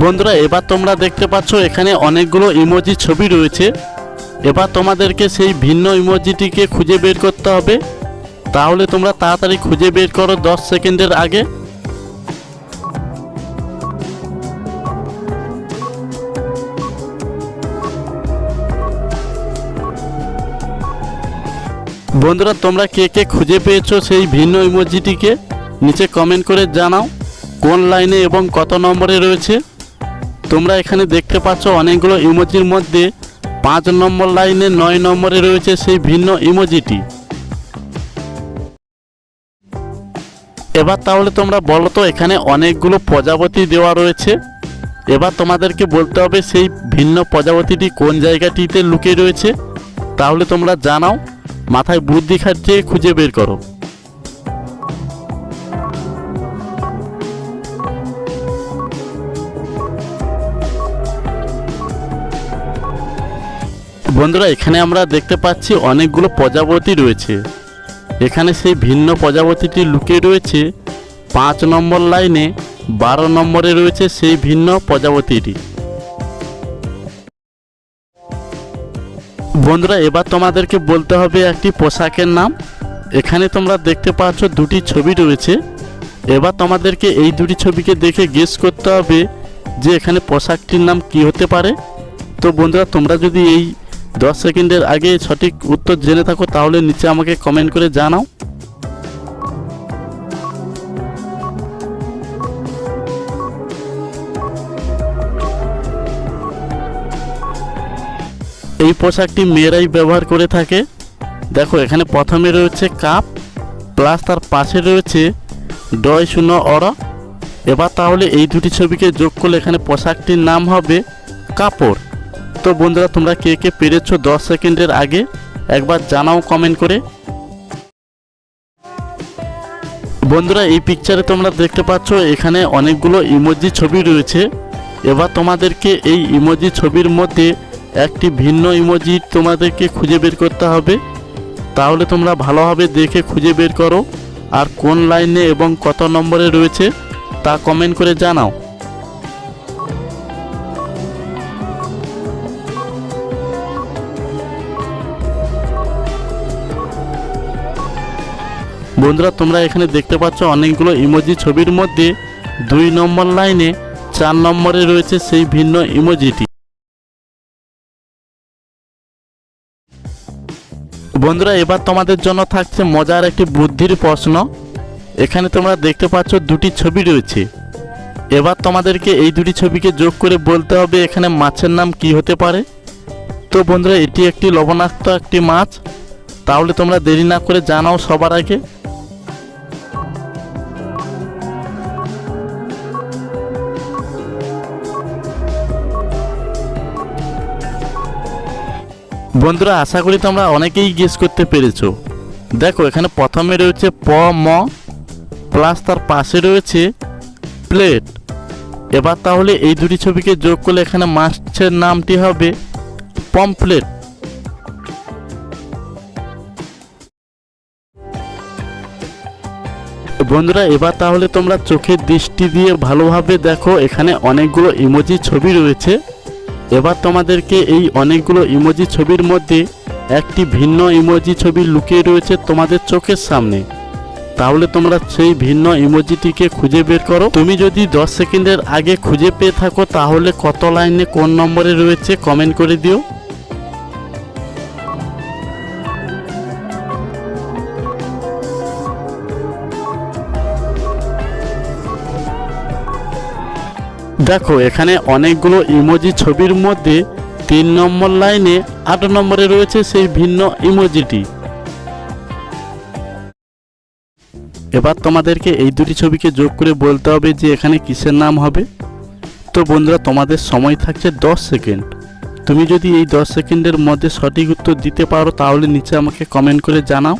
বন্ধুরা, এবার তোমরা দেখতে পাচ্ছ এখানে অনেকগুলো ইমোজি ছবি রয়েছে। এবার তোমাদেরকে সেই ভিন্ন ইমোজিটিকে খুঁজে বের করতে হবে। তাহলে তোমরা তাড়াতাড়ি খুঁজে বের করো দশ সেকেন্ডের আগে। বন্ধুরা, তোমরা কে কে খুঁজে পেয়েছ সেই ভিন্ন ইমোজিটিকে? নিচে কমেন্ট করে জানাও। কোন লাইনে এবং কত নম্বরে রয়েছে? তোমরা এখানে দেখতে পাচ্ছ অনেকগুলো ইমোজির মধ্যে পাঁচ নম্বর লাইনে নয় নম্বরে রয়েছে সেই ভিন্ন ইমোজিটি। এবার তাহলে তোমরা বলো তো, এখানে অনেকগুলো প্রজাপতি দেওয়া রয়েছে। এবার তোমাদেরকে বলতে হবে সেই ভিন্ন প্রজাপতিটি কোন জায়গাটিতে লুকিয়ে রয়েছে। তাহলে তোমরা জানাও, মাথায় বুদ্ধি খাটিয়ে খুঁজে বের করো। বন্ধুরা, এখানে আমরা দেখতে পাচ্ছি অনেকগুলো প্রজাপতি রয়েছে। এখানে সেই ভিন্ন প্রজাপতিটি লুকিয়ে রয়েছে। পাঁচ নম্বর লাইনে বারো নম্বরে রয়েছে সেই ভিন্ন প্রজাপতিটি। বন্ধুরা, এবার তোমাদেরকে বলতে হবে একটি পোশাকের নাম। এখানে তোমরা দেখতে পাচ্ছ দুটি ছবি রয়েছে। এবার তোমাদেরকে এই দুটি ছবিকে দেখে গেস করতে হবে যে এখানে পোশাকটির নাম কি হতে পারে। তো বন্ধুরা, তোমরা যদি এই দশ সেকেন্ডের আগে সঠিক উত্তর জেনে থাকো, তাহলে নিচে আমাকে কমেন্ট করে জানাও। এই পোশাকটি মেয়েরাই ব্যবহার করে থাকে। দেখো, এখানে প্রথমে রয়েছে কাপ প্লাস তার পাশে রয়েছে ডয় শূন্য অর এবার তাহলে এই দুটি ছবিকে যোগ করলে এখানে পোশাকটির নাম হবে কাপড়। তো বন্ধুরা, তোমরা কে কে পেরেছ দশ সেকেন্ডের আগে? একবার জানাও কমেন্ট করে। বন্ধুরা, এই পিকচারে তোমরা দেখতে পাচ্ছ, এখানে অনেকগুলো ইমোজি ছবি রয়েছে। এবার তোমাদেরকে এই ইমোজি ছবির মধ্যে একটি ভিন্ন ইমোজি তোমাদেরকে খুঁজে বের করতে হবে। তাহলে তোমরা ভালোভাবে দেখে খুঁজে বের করো, আর কোন লাইনে এবং কত নম্বরে রয়েছে তা কমেন্ট করে জানাও। বন্ধুরা, তোমরা এখানে দেখতে পাচ্ছ অনেকগুলো ইমোজি ছবির মধ্যে দুই নম্বর লাইনে চার নম্বরে রয়েছে সেই ভিন্ন ইমোজিটি। বন্ধুরা, এবার তোমাদের জন্য থাকছে মজার একটি বুদ্ধির প্রশ্ন। এখানে তোমরা দেখতে পাচ্ছ দুটি ছবি রয়েছে। এবার তোমাদেরকে এই দুটি ছবিকে যোগ করে বলতে হবে এখানে মাছের নাম কি হতে পারে। তো বন্ধুরা, এটি একটি লবণাক্ত একটি মাছ। তাহলে তোমরা দেরি না করে জানাও সবার আগে। বন্ধুরা, আশা করি তোমরা অনেকেই গেস করতে পেরেছ। দেখো, এখানে প্রথমে রয়েছে প, ম প্লাস তার পাশে রয়েছে প্লেট এবার তাহলে এই দুটি ছবিকে যোগ করলে এখানে মাছের নামটি হবে পমপ্লেট বন্ধুরা, এবার তাহলে তোমরা চোখের দৃষ্টি দিয়ে ভালোভাবে দেখো, এখানে অনেকগুলো ইমোজি ছবি রয়েছে। এবার তোমাদেরকে এই অনেকগুলো ইমোজি ছবির মধ্যে একটি ভিন্ন ইমোজি ছবি লুকিয়ে রয়েছে তোমাদের চোখের সামনে। তাহলে তোমরা সেই ভিন্ন ইমোজিটিকে খুঁজে বের করো। তুমি যদি দশ সেকেন্ডের আগে খুঁজে পেয়ে থাকো, তাহলে কত লাইনে কোন নম্বরে রয়েছে কমেন্ট করে দিও। দেখো, এখানে অনেকগুলো ইমোজি ছবির মধ্যে তিন নম্বর লাইনে আট নম্বরে রয়েছে সেই ভিন্ন ইমোজিটি। এবার তোমাদেরকে এই দুটি ছবিকে যোগ করে বলতে হবে যে এখানে কিসের নাম হবে। তো বন্ধুরা, তোমাদের সময় থাকছে দশ সেকেন্ড। তুমি যদি এই দশ সেকেন্ডের মধ্যে সঠিক উত্তর দিতে পারো, তাহলে নিচে আমাকে কমেন্ট করে জানাও।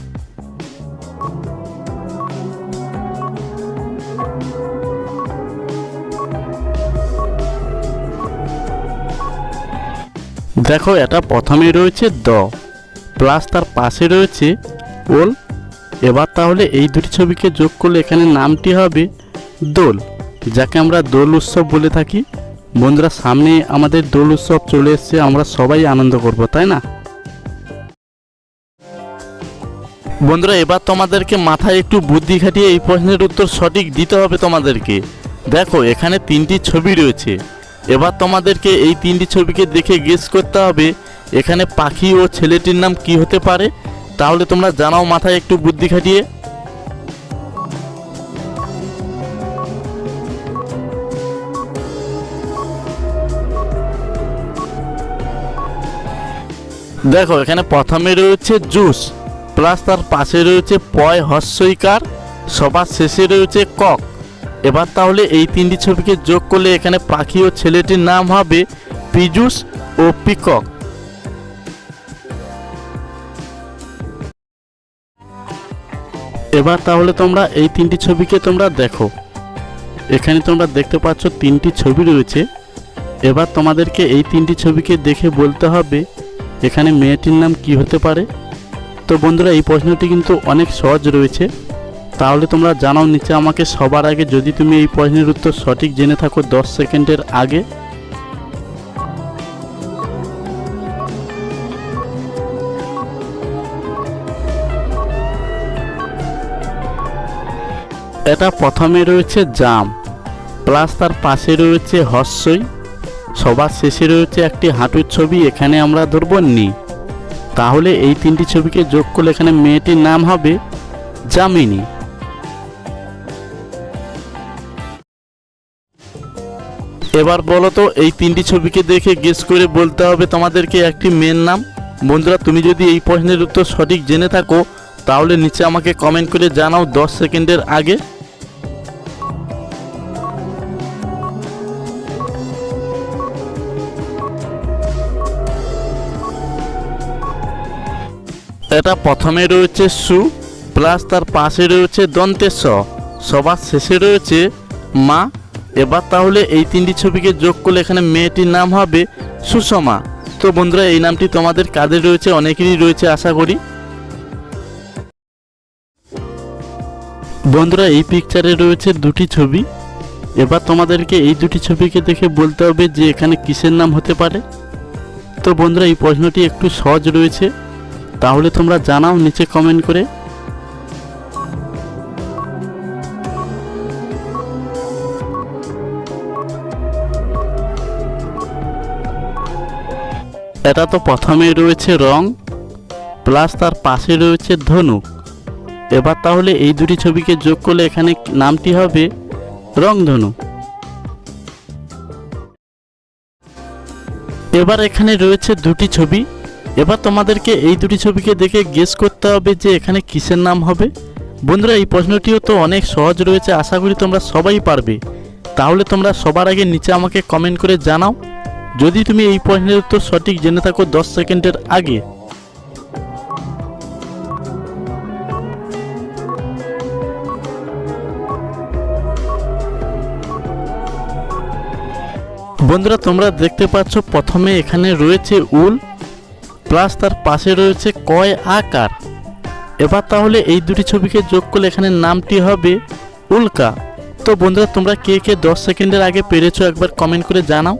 দেখো, এটা প্রথমে রয়েছে দ প্লাস তার পাশে রয়েছে ওল। এবার তাহলে এই দুটি ছবিকে যোগ করলে এখানে নামটি হবে দোল। যাকে আমরা দোল উৎসব বলে থাকি। বন্ধুরা, সামনে আমাদের দোল উৎসব চলে এসছে, আমরা সবাই আনন্দ করব, তাই না? বন্ধুরা, এবার তোমাদেরকে মাথায় একটু বুদ্ধি খাটিয়ে এই প্রশ্নের উত্তর সঠিক দিতে হবে তোমাদেরকে। দেখো, এখানে তিনটি ছবি রয়েছে। এবার তোমাদেরকে এই তিনটি ছবিকে দেখে গেস করতে হবে, এখানে পাখি ও ছেলেটির নাম কি হতে পারে? তাহলে তোমরা জানাও মাথায় একটু বুদ্ধি খাটিয়ে। দেখো, এখানে প্রথমে রয়েছে জুস প্লাস তার পাশে রয়েছে পয় হস্যইকার সবার শেষে রয়েছে কক। এবার তাহলে এই তিনটি ছবিকে যোগ করলে এখানে পাখি ও ছেলেটির নাম হবে পিজুস ও পিকক। এবার তাহলে তোমরা এই তিনটি ছবিকে তোমরা দেখো। এখানে তোমরা দেখতে পাচ্ছ তিনটি ছবি রয়েছে। এবার তোমাদেরকে এই তিনটি ছবিকে দেখে বলতে হবে, এখানে মেয়েটির নাম কি হতে পারে? তো বন্ধুরা, এই প্রশ্নটি কিন্তু অনেক সহজ রয়েছে। তাহলে তোমরা জানাও নিচে আমাকে সবার আগে যদি তুমি এই প্রশ্নের উত্তর সঠিক জেনে থাকো দশ সেকেন্ডের আগে। এটা প্রথমে রয়েছে জাম, প্লাস তার পাশে রয়েছে হস্যই, সবার শেষে রয়েছে একটি হাঁটুর ছবি, এখানে আমরা ধরবো নি। তাহলে এই তিনটি ছবিকে যোগ করলে এখানে মেয়েটির নাম হবে জামিনী। এবার বলো তো, এই তিনটি ছবিকে দেখে গেস করে বলতে হবে তোমাদেরকে একটি মেয়ের নাম। বন্ধুরা, তুমি যদি এই প্রশ্নের উত্তর সঠিক জেনে থাকো, তাহলে নিচে আমাকে কমেন্ট করে জানাও দশ সেকেন্ডের আগে। এটা প্রথমে রয়েছে সু প্লাস তার পাশে রয়েছে দন্তের স সবার শেষে রয়েছে মা এবার তাহলে এই তিনটি ছবিকে যোগ করলে এখানে মেয়েটির নাম হবে সুষমা। তো বন্ধুরা, এই নামটি তোমাদের কাদের রয়েছে, অনেকেরই রয়েছে, আশা করি। বন্ধুরা, এই পিকচারে রয়েছে দুটি ছবি। এবার তোমাদেরকে এই দুটি ছবিকে দেখে বলতে হবে যে এখানে কিসের নাম হতে পারে। তো বন্ধুরা, এই প্রশ্নটি একটু সহজ রয়েছে। তাহলে তোমরা জানাও নিচে কমেন্ট করে। এটা তো প্রথমে রয়েছে রং প্লাস তার পাশে রয়েছে ধনুক। এবার তাহলে এই দুটি ছবিকে যোগ করলে এখানে নামটি হবে রংধনু এবার এখানে রয়েছে দুটি ছবি। এবার তোমাদেরকে এই দুটি ছবিকে দেখে গেস করতে হবে যে এখানে কিসের নাম হবে। বন্ধুরা, এই প্রশ্নটিও তো অনেক সহজ রয়েছে, আশা করি তোমরা সবাই পারবে। তাহলে তোমরা সবার আগে নিচে আমাকে কমেন্ট করে জানাও। যদি তুমি এই প্রশ্নের উত্তর সঠিক জেনে থাকো দশ সেকেন্ডের আগে। বন্ধুরা, তোমরা দেখতে পাচ্ছ প্রথমে এখানে রয়েছে উল প্লাস তার পাশে রয়েছে কয় আকার। এবার তাহলে এই দুটি ছবিকে যোগ করলে এখানে নামটি হবে উল্কা। তো বন্ধুরা, তোমরা কে কে দশ সেকেন্ডের আগে পেরেছ একবার কমেন্ট করে জানাও।